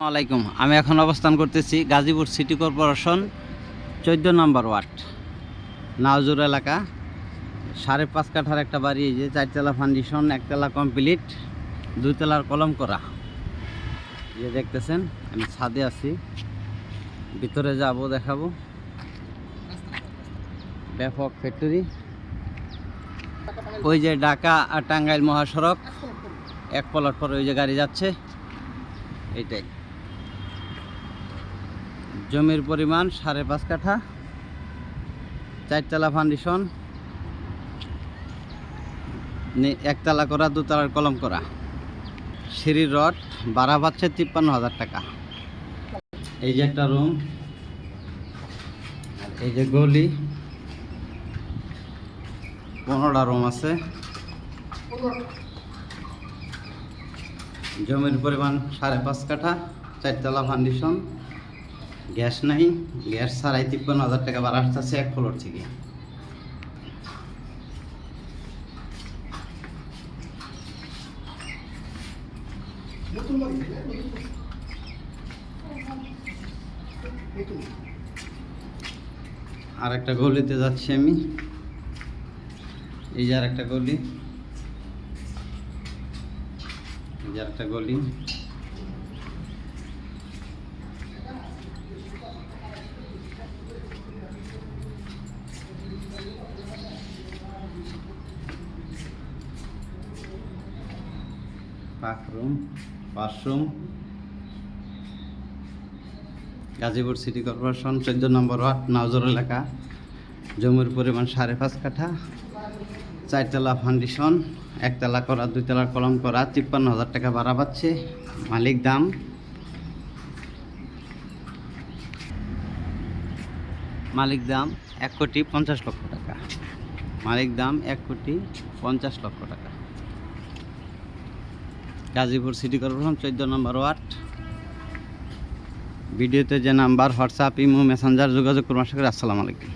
আলাইকুম। আমি এখন অবস্থান করতেছি গাজীপুর সিটি কর্পোরেশন চোদ্দ নম্বর ওয়ার্ড, নাওজুর এলাকা। সাড়ে পাঁচ কাঠার একটা বাড়ি, এই যে চারতলা ফাউন্ডেশন একতলা কমপ্লিট দুইতলার কলম করা। যে দেখতেছেন, আমি ছাদে আছি। ভিতরে যাব, দেখাবো। ব্যাপক ফ্যাক্টরি ওই যে ঢাকা আর টাঙ্গাইল মহাসড়ক, এক পলট পরে ওই যে গাড়ি যাচ্ছে। এইটাই। জমির পরিমাণ সাড়ে পাঁচ কাঠা, চারতলা ফাউন্ডেশন একতলা করা, দুতলার কলম করা। সিঁড়ির রড ভাড়া পাচ্ছে তিপ্পান্ন হাজার টাকা। এই যে একটা রুম এই যে গলি, পনেরোটা রুম আছে। জমির পরিমাণ সাড়ে পাঁচ কাঠা, চারতলা ফাউন্ডেশন গ্যাস নাই গ্যাস ছাড়াই তিপ্পান্ন হাজার টাকা ভাড়া আসতেছে এক ফ্লোর থেকে। আর একটা গলিতে যাচ্ছি আমি। এই যে আর একটা গলি। এই যে আর একটা গলি। পাকরুম ওয়াশরুম গাজীপুর সিটি কর্পোরেশন চোদ্দ নম্বর ওয়ার্ড, নাওজর এলাকা। জমির পরিমাণ সাড়ে পাঁচ কাঠা। চারতলা ফাউন্ডেশন একতলা করা দুইতলা কলম করা, তিপ্পান্ন হাজার টাকা ভাড়া পাচ্ছে। মালিক দাম। মালিক দাম এক কোটি পঞ্চাশ লক্ষ টাকা। মালিক দাম এক কোটি পঞ্চাশ লক্ষ টাকা। গাজীপুর সিটি কর্পোরেশন, চোদ্দ নম্বর ওয়ার্ড। ভিডিওতে যে নাম্বার, হোয়াটসঅ্যাপ, ইমো, মেসেঞ্জার যোগাযোগ করুন, আশা করি। আসসালামু আলাইকুম।